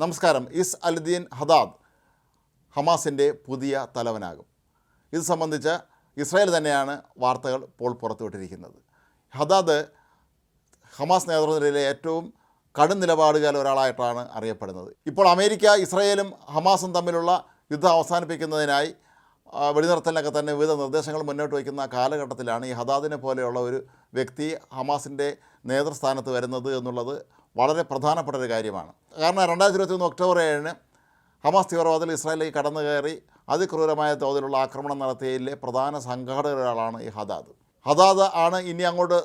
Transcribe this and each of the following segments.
നമസ്കാരം. Is അലുദ്ദീൻ Hadad ഹമാസിന്റെ പുതിയ തലവനാകും. ഇത് സംബന്ധിച്ച് ഇസ്രായേൽ തന്നെയാണ് വാർത്തകൾ ഇപ്പോൾ പുറത്തുവിട്ടിരിക്കുന്നത്. ഹദാദ് ഹമാസ് നേതൃത്വത്തിലെ ഏറ്റവും കടും നിലപാടുകാർ ഒരാളായിട്ടാണ് അറിയപ്പെടുന്നത്. ഇപ്പോൾ അമേരിക്ക ഇസ്രായേലും ഹമാസും തമ്മിലുള്ള യുദ്ധം അവസാനിപ്പിക്കുന്നതിനായി വെടിനിർത്തലിനൊക്കെ തന്നെ വിവിധ നിർദ്ദേശങ്ങൾ മുന്നോട്ട് വയ്ക്കുന്ന കാലഘട്ടത്തിലാണ് ഈ ഹദാദിനെ പോലെയുള്ള ഒരു വ്യക്തി ഹമാസിന്റെ നേതൃസ്ഥാനത്ത് വരുന്നത് എന്നുള്ളത് വളരെ പ്രധാനപ്പെട്ട ഒരു കാര്യമാണ്. കാരണം രണ്ടായിരത്തി ഇരുപത്തി ഒന്ന് ഒക്ടോബർ ഏഴിന് ഹമാസ് തീവ്രവാദികൾ ഇസ്രായേലിലേക്ക് കടന്നു കയറി അതിക്രൂരമായ തോതിലുള്ള ആക്രമണം നടത്തിയതിലെ പ്രധാന സംഘാടകരാളാണ് ഈ ഹദാദ്. ഹദാദ് ആണ് ഇനി അങ്ങോട്ട്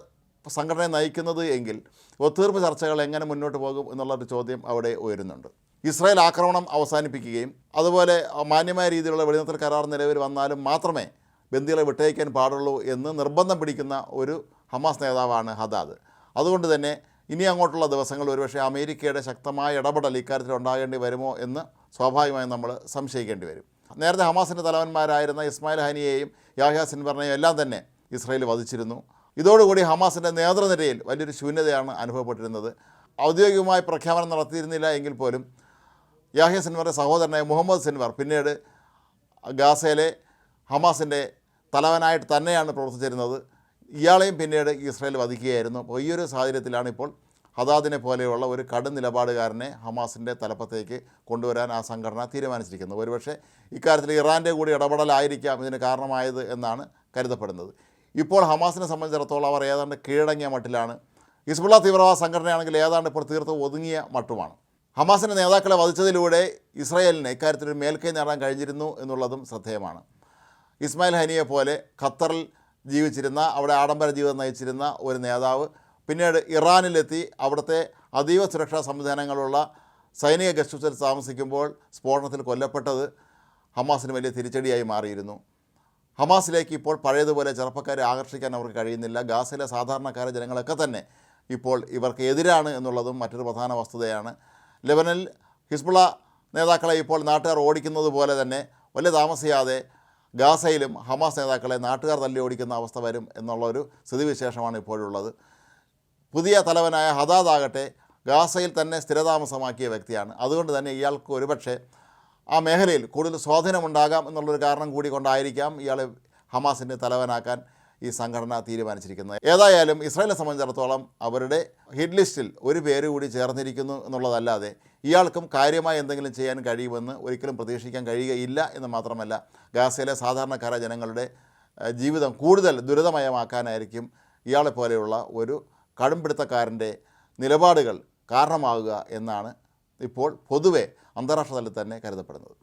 സംഘടനയെ നയിക്കുന്നത് എങ്കിൽ ഒത്തീർപ്പ് ചർച്ചകൾ എങ്ങനെ മുന്നോട്ട് പോകും എന്നുള്ളൊരു ചോദ്യം അവിടെ ഉയരുന്നുണ്ട്. ഇസ്രായേൽ ആക്രമണം അവസാനിപ്പിക്കുകയും അതുപോലെ മാന്യമായ രീതിയിലുള്ള വെടിനിർത്തൽ കരാർ നിലവിൽ വന്നാലും മാത്രമേ ബന്ദികളെ വിട്ടയക്കാൻ പാടുള്ളൂ എന്ന് നിർബന്ധം പിടിക്കുന്ന ഒരു ഹമാസ് നേതാവാണ് ഹദാദ്. അതുകൊണ്ട് തന്നെ ഇനി അങ്ങോട്ടുള്ള ദിവസങ്ങൾ ഒരുപക്ഷെ അമേരിക്കയുടെ ശക്തമായ ഇടപെടൽ ഇക്കാര്യത്തിൽ ഉണ്ടാകേണ്ടി വരുമോ എന്ന് സ്വാഭാവികമായും നമ്മൾ സംശയിക്കേണ്ടി വരും. നേരത്തെ ഹമാസിന്റെ തലവന്മാരായിരുന്ന ഇസ്മായിൽ ഹനിയെയും യാഹ്യ സിൻവറിനെയും എല്ലാം തന്നെ ഇസ്രയേൽ വധിച്ചിരുന്നു. ഇതോടുകൂടി ഹമാസിന്റെ നേതൃനിരയിൽ വലിയൊരു ശൂന്യതയാണ് അനുഭവപ്പെട്ടിരുന്നത്. ഔദ്യോഗികമായി പ്രഖ്യാപനം നടത്തിയിരുന്നില്ല എങ്കിൽ പോലും യാഹ്യ സിൻവറിന്റെ സഹോദരനായ മുഹമ്മദ് സിൻവർ പിന്നീട് ഗാസയിലെ ഹമാസിന്റെ തലവനായിട്ട് തന്നെയാണ് പ്രവർത്തിച്ചിരുന്നത്. ഇയാളെയും പിന്നീട് ഇസ്രായേൽ വധിക്കുകയായിരുന്നു. അപ്പോൾ ഈ ഒരു സാഹചര്യത്തിലാണ് ഇപ്പോൾ ഹദാദിനെ പോലെയുള്ള ഒരു കടും നിലപാടുകാരനെ ഹമാസിന്റെ തലപ്പത്തേക്ക് കൊണ്ടുവരാൻ ആ സംഘടന തീരുമാനിച്ചിരിക്കുന്നത്. ഒരുപക്ഷെ ഇക്കാര്യത്തിൽ ഇറാന്റെ കൂടി ഇടപെടലായിരിക്കാം ഇതിന് കാരണമായത് എന്നാണ് കരുതപ്പെടുന്നത്. ഇപ്പോൾ ഹമാസിനെ സംബന്ധിച്ചിടത്തോളം അവർ ഏതാണ്ട് കീഴടങ്ങിയ മട്ടിലാണ്. ഹിസ്ബുള്ള തീവ്രവാദ സംഘടനയാണെങ്കിൽ ഏതാണ്ട് ഇപ്പോൾ തീർത്ത് ഒതുങ്ങിയ മട്ടുമാണ്. ഹമാസിന്റെ നേതാക്കളെ വധിച്ചതിലൂടെ ഇസ്രായേലിന് ഇക്കാര്യത്തിൽ മേൽക്കൈ നേടാൻ കഴിഞ്ഞിരുന്നു എന്നുള്ളതും ശ്രദ്ധേയമാണ്. ഇസ്മായിൽ ഹനിയെ പോലെ ഖത്തറിൽ ജീവിച്ചിരുന്ന അവിടെ ആഡംബര ജീവിതം നയിച്ചിരുന്ന ഒരു നേതാവ്. പിന്നീട് ഇറാനിലെത്തി. അവിടുത്തെ അതീവ സുരക്ഷാ സംവിധാനങ്ങളുള്ള സൈനിക ഗസ്റ്റ് ഹൗസിൽ താമസിക്കുമ്പോൾ സ്ഫോടനത്തിൽ കൊല്ലപ്പെട്ടത് ഹമാസിന് വലിയ തിരിച്ചടിയായി മാറിയിരുന്നു. ഹമാസിലേക്ക് ഇപ്പോൾ പഴയതുപോലെ ചെറുപ്പക്കാരെ ആകർഷിക്കാൻ അവർക്ക് കഴിയുന്നില്ല. ഗാസയിലെ സാധാരണക്കാരെ ജനങ്ങളൊക്കെ തന്നെ ഇപ്പോൾ ഇവർക്ക് എതിരാണ് എന്നുള്ളതും മറ്റൊരു പ്രധാന വസ്തുതയാണ്. ലെബനനിൽ ഹിസ്ബുള നേതാക്കളെ ഇപ്പോൾ നാട്ടുകാർ ഓടിക്കുന്നത് പോലെ തന്നെ വലിയ താമസിയാതെ ഗാസയിലും ഹമാസ് നേതാക്കളെ നാട്ടുകാർ തല്ലി ഓടിക്കുന്ന അവസ്ഥ വരും എന്നുള്ളൊരു സ്ഥിതിവിശേഷമാണ് ഇപ്പോഴുള്ളത്. പുതിയ തലവനായ ഹദാദ് ആകട്ടെ ഗാസയിൽ തന്നെ സ്ഥിരതാമസമാക്കിയ വ്യക്തിയാണ്. അതുകൊണ്ട് തന്നെ ഇയാൾക്ക് ഒരുപക്ഷെ ആ മേഖലയിൽ കൂടുതൽ സ്വാധീനമുണ്ടാകാം എന്നുള്ളൊരു കാരണം കൂടി കൊണ്ടായിരിക്കാം ഇയാളെ ഹമാസിന്റെ തലവനാക്കാൻ ഈ സംഘടന തീരുമാനിച്ചിരിക്കുന്നത് ഏതായാലും ഇസ്രായേലിനെ സംബന്ധിച്ചിടത്തോളം അവരുടെ ഹിറ്റ് ലിസ്റ്റിൽ ഒരു പേര് കൂടി ചേർന്നിരിക്കുന്നു എന്നുള്ളതല്ലാതെ ഇയാൾക്കും കാര്യമായി എന്തെങ്കിലും ചെയ്യാൻ കഴിയുമെന്ന് ഒരിക്കലും പ്രതീക്ഷിക്കാൻ കഴിയുകയില്ല എന്ന് മാത്രമല്ല ഗാസയിലെ സാധാരണക്കാരായ ജനങ്ങളുടെ ജീവിതം കൂടുതൽ ദുരിതമയമാക്കാനായിരിക്കും ഇയാളെപ്പോലെയുള്ള ഒരു കടുംപിടുത്തക്കാരന്റെ നിലപാടുകൾ കാരണമാകുക എന്നാണ് ഇപ്പോൾ പൊതുവെ അന്താരാഷ്ട്ര തലത്തിൽ തന്നെ കരുതപ്പെടുന്നത്.